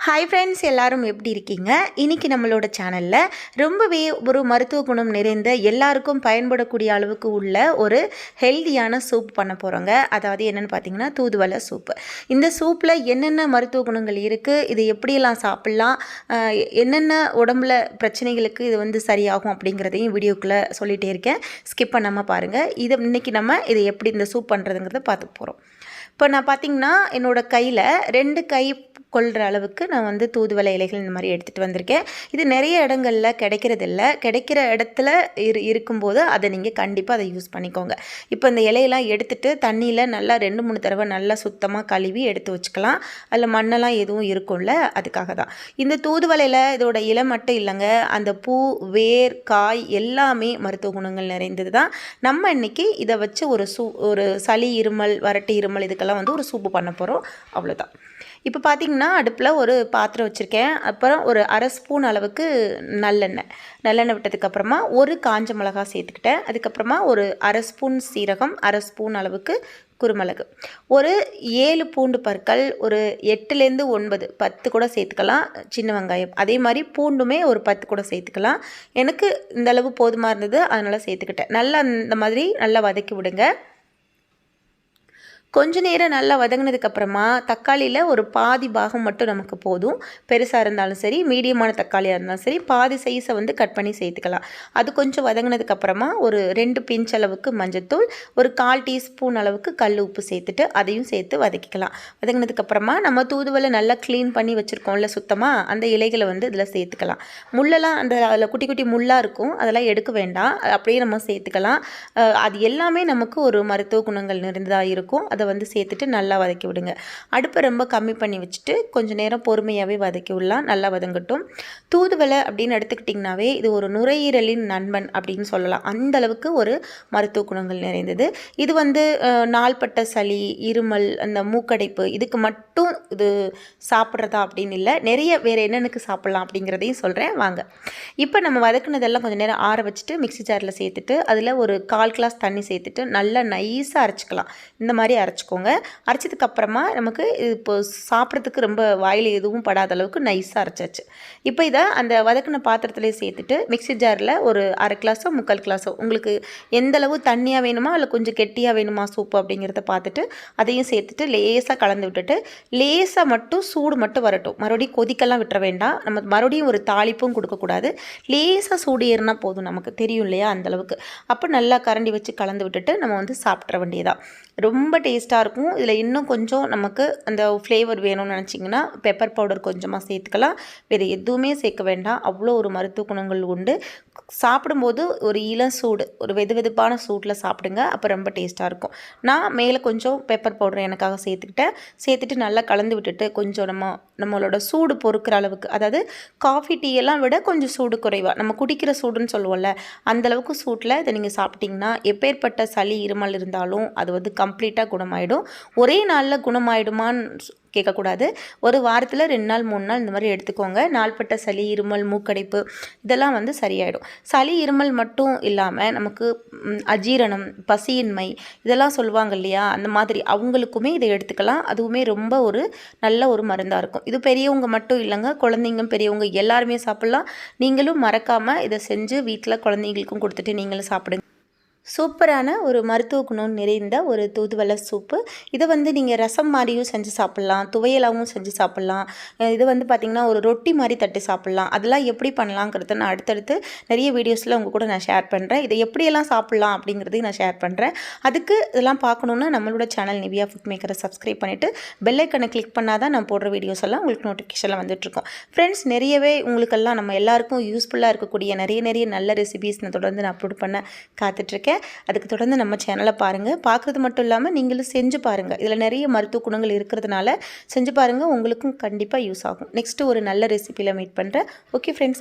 Hi friends எல்லாரும் எப்படி இருக்கீங்க? இன்றைக்கி நம்மளோட சேனலில் ரொம்பவே ஒரு மருத்துவ குணம் நிறைந்த எல்லாருக்கும் பயன்படக்கூடிய அளவுக்கு உள்ள ஒரு ஹெல்தியான சூப் பண்ண போகிறோங்க அதாவது என்னென்னு பார்த்தீங்கன்னா தூதுவளை சூப்பு இந்த சூப்பில் என்னென்ன மருத்துவ குணங்கள் இருக்குது இது எப்படியெல்லாம் சாப்பிட்லாம்? என்னென்ன உடம்புல பிரச்சனைகளுக்கு இது வந்து சரியாகும் அப்படிங்கிறதையும் வீடியோக்குள்ளே சொல்லிகிட்டே இருக்கேன். ஸ்கிப் பண்ணாமல் பாருங்கள் இதை இன்றைக்கி நம்ம இதை எப்படி இந்த சூப் பண்ணுறதுங்கிறத பார்த்து போகிறோம் இப்போ நான் பார்த்தீங்கன்னா என்னோட கையில் ரெண்டு கை கொள்கிற அளவுக்கு நான் வந்து தூதுவளை இலைகள் இந்த மாதிரி எடுத்துகிட்டு வந்திருக்கேன். இது நிறைய இடங்களில் கிடைக்கிறதில்ல. கிடைக்கிற இடத்துல இரு இருக்கும்போது அதை நீங்கள் கண்டிப்பாக அதை யூஸ் பண்ணிக்கோங்க. இப்போ இந்த இலையெல்லாம் எடுத்துகிட்டு தண்ணியில் நல்லா ரெண்டு மூணு தடவை நல்லா சுத்தமாக கழுவி எடுத்து வச்சுக்கலாம். அதில் மண்ணெல்லாம் எதுவும் இருக்கும்ல அதுக்காக தான். இந்த தூதுவளையில் இதோட இலை மட்டும் இல்லைங்க. அந்த பூ வேர் காய் எல்லாமே மருத்துவ குணங்கள் நிறைந்தது தான் நம்ம இன்னைக்கு இதை வச்சு ஒரு சூ ஒரு சளி இருமல் வறட்டு இருமல் இதுக்கெல்லாம் வந்து ஒரு சூப்பு பண்ண போகிறோம் அவ்வளோதான் இப்போ பார்த்தீங்கன்னா அடுப்பில் ஒரு பாத்திரம் வச்சுருக்கேன். அப்புறம் ஒரு அரை ஸ்பூன் அளவுக்கு நல்லெண்ணெய். நல்லெண்ணெய் விட்டதுக்கப்புறமா ஒரு காஞ்ச மிளகா சேர்த்துக்கிட்டேன். அதுக்கப்புறமா ஒரு அரை ஸ்பூன் சீரகம் அரை ஸ்பூன் அளவுக்கு குருமிளகு. ஒரு ஏழு பூண்டு பற்கள் ஒரு எட்டுலேருந்து ஒன்பது பத்து கூட சேர்த்துக்கலாம் சின்ன வெங்காயம். அதே மாதிரி பூண்டுமே ஒரு பத்து கூட சேர்த்துக்கலாம். எனக்கு இந்த அளவு போதுமாக இருந்தது அதனால் சேர்த்துக்கிட்டேன். நல்லா இந்த மாதிரி நல்லா வதக்கி விடுங்க. கொஞ்ச நேரம் நல்லா வதங்கினதுக்கப்புறமா தக்காளியில் ஒரு பாதி பாகம் மட்டும் நமக்கு போதும். பெருசாக இருந்தாலும் சரி மீடியமான தக்காளியாக இருந்தாலும் சரி பாதி சைஸை வந்து கட் பண்ணி சேர்த்துக்கலாம். அது கொஞ்சம் வதங்கினதுக்கப்புறமா ஒரு ரெண்டு பிஞ்ச் அளவுக்கு மஞ்சத்தூள் ஒரு கால் டீஸ்பூன் அளவுக்கு கல் உப்பு சேர்த்துட்டு அதையும் சேர்த்து வதக்கிக்கலாம். வதங்கினதுக்கப்புறமா நம்ம தூதுவலை நல்லா க்ளீன் பண்ணி வச்சுருக்கோம்ல சுத்தமாக அந்த இலைகளை வந்து இதில் சேர்த்துக்கலாம். முள்ளெல்லாம் அந்த அதில் குட்டி குட்டி முள்ளாக இருக்கும் அதெல்லாம் எடுக்க வேண்டாம். அப்படியே நம்ம சேர்த்துக்கலாம். அது எல்லாமே நமக்கு ஒரு மருத்துவ குணங்கள் நிறைந்ததாக இருக்கும். அதை வந்து சேர்த்துட்டு நல்லா வதக்கி விடுங்க. அடுப்பை ரொம்ப கம்மி பண்ணி வச்சுட்டு கொஞ்சம் நேரம் பொறுமையாகவே வதக்கி விடலாம். நல்லா வதங்கட்டும். தூதுவளை அப்படின்னு எடுத்துக்கிட்டிங்கனாவே இது ஒரு நுரையீரலின் நண்பன் அப்படின்னு சொல்லலாம். அந்த அளவுக்கு ஒரு மருத்துவ குணங்கள் நிறைந்தது. இது வந்து நாள்பட்ட சளி இருமல் அந்த மூக்கடைப்பு இதுக்கு மட்டும் இது சாப்பிட்றதா அப்படின்னு இல்லை. நிறைய வேறு என்னென்னக்கு சாப்பிட்லாம் அப்படிங்கிறதையும் சொல்கிறேன் வாங்க. இப்போ நம்ம வதக்குனதெல்லாம் கொஞ்சம் நேரம் ஆற வச்சுட்டு மிக்ஸி ஜாரில் சேர்த்துட்டு அதில் ஒரு கால் கிளாஸ் தண்ணி சேர்த்துட்டு நல்லா நைஸாக அரைச்சிக்கலாம். இந்த மாதிரி அரைச்சிக்கோங்க. அரைச்சதுக்கு அப்புறமா நமக்கு இப்போ சாப்பிட்றதுக்கு ரொம்ப வாயில் எதுவும் படாத அளவுக்கு நைஸாக அரைச்சாச்சு. இப்போ இதை அந்த வதக்கின பாத்திரத்திலே சேர்த்துட்டு மிக்ஸி ஜாரில் ஒரு அரை கிளாஸோ முக்கால் கிளாஸோ உங்களுக்கு எந்த அளவு தண்ணியாக வேணுமா இல்லை கொஞ்சம் கெட்டியாக வேணுமா சூப்பு அப்படிங்கிறத பார்த்துட்டு அதையும் சேர்த்துட்டு லேசாக கலந்து விட்டுட்டு லேசாக மட்டும் சூடு மட்டும் வரட்டும். மறுபடியும் கொதிக்கெல்லாம் விட்டுற வேண்டாம். நம்ம மறுபடியும் ஒரு தாளிப்பும் கொடுக்கக்கூடாது. லேசாக சூடு ஏறினா போதும் நமக்கு. தெரியும் இல்லையா அந்த அளவுக்கு. அப்போ நல்லா கரண்டி வச்சு கலந்து விட்டுட்டு நம்ம வந்து சாப்பிட்ற வேண்டியதான் ரொம்ப டேஸ்ட்டாக இருக்கும் இதில் இன்னும் கொஞ்சம் நமக்கு அந்த ஃப்ளேவர் வேணும்னு நினச்சிங்கன்னா பெப்பர் பவுடர் கொஞ்சமாக சேர்த்துக்கலாம். வேறு எதுவுமே சேர்க்க வேண்டாம். அவ்வளோ ஒரு மருத்துவ குணங்கள் உண்டு. சாப்பிடும்போது ஒரு இளம் சூடு ஒரு வெது வெதுப்பான சூட்டில் சாப்பிடுங்க. அப்போ ரொம்ப டேஸ்ட்டாக இருக்கும். நான் மேலே கொஞ்சம் பெப்பர் பவுடர் எனக்காக சேர்த்துக்கிட்டேன். சேர்த்துட்டு நல்லா கலந்து விட்டுட்டு கொஞ்சம் நம்ம நம்மளோட சூடு பொறுக்கிற அளவுக்கு அதாவது காஃபி டீ எல்லாம் விட கொஞ்சம் சூடு குறைவாக நம்ம குடிக்கிற சூடுன்னு சொல்லுவோம்ல அந்த அளவுக்கு சூட்டில் இதை நீங்கள் சாப்பிட்டிங்கன்னா எப்பேற்பட்ட சளி இருமல் இருந்தாலும் அது வந்து கம்ப்ளீட்டாக குணம் குணமாயிடும். ஒரே நாளில் குணமாயிடுமான்னு கேட்கக்கூடாது ஒரு வாரத்தில் ரெண்டு நாள் மூணு நாள் இந்த மாதிரி எடுத்துக்கோங்க. நாள்பட்ட சளி இருமல் மூக்கடைப்பு இதெல்லாம் வந்து சரியாயிடும். சளி இருமல் மட்டும் இல்லாமல் நமக்கு அஜீரணம் பசியின்மை இதெல்லாம் சொல்லுவாங்க இல்லையா? அந்த மாதிரி அவங்களுக்குமே இதை எடுத்துக்கலாம். அதுவுமே ரொம்ப ஒரு நல்ல ஒரு மருந்தாக இருக்கும். இது பெரியவங்க மட்டும் இல்லைங்க. குழந்தைங்க பெரியவங்க எல்லாருமே சாப்பிட்லாம். நீங்களும் மறக்காமல் இதை செஞ்சு வீட்டில் குழந்தைங்களுக்கும் கொடுத்துட்டு நீங்களும் சாப்பிடுங்க. சூப்பரான ஒரு மருத்துவ குணம் நிறைந்த ஒரு தூதுவளை சூப்பு. இதை வந்து நீங்கள் ரசம் மாதிரியும் செஞ்சு சாப்பிட்லாம் துவையலாகவும் செஞ்சு சாப்பிட்லாம். இது வந்து பார்த்திங்கன்னா ஒரு ரொட்டி மாதிரி தட்டி சாப்பிட்லாம். அதெல்லாம் எப்படி பண்ணலாங்கிறத நான் அடுத்தடுத்து நிறைய வீடியோஸில் உங்கள் கூட நான் ஷேர் பண்ணுறேன் இதை எப்படியெல்லாம் சாப்பிட்லாம் அப்படிங்கிறதையும் நான் ஷேர் பண்ணுறேன் அதுக்கு இதெல்லாம் பார்க்கணுன்னா நம்மளோட சேனல் நிவியா ஃபுட் மேக்கரை சப்ஸ்கிரைப் பண்ணிவிட்டு பெல்லைக்கனை கிளிக் பண்ணால் தான் நான் போடுற வீடியோஸ் எல்லாம் உங்களுக்கு நோட்டிஃபிகேஷனில் வந்துட்டுருக்கோம் ஃப்ரெண்ட்ஸ் நிறையவே உங்களுக்கெல்லாம் நம்ம எல்லாருக்கும் யூஸ்ஃபுல்லாக இருக்கக்கூடிய நிறைய நிறைய நல்ல ரெசிபீஸ் நான் தொடர்ந்து நான் அப்லோட் பண்ண காத்துட்ருக்கேன் அதுக்கு தொடர்ந்து நம்ம சேனலை பாருங்கள் பார்க்குறது மட்டும் இல்லாமல் நீங்களும் செஞ்சு பாருங்கள் இதில் நிறைய மருத்துவ குணங்கள் இருக்கிறதுனால செஞ்சு பாருங்கள் உங்களுக்கும் கண்டிப்பாக யூஸ் ஆகும். நெக்ஸ்ட்டு ஒரு நல்ல ரெசிபியில் மீட் பண்ணுறேன் ஓகே ஃப்ரெண்ட்ஸ்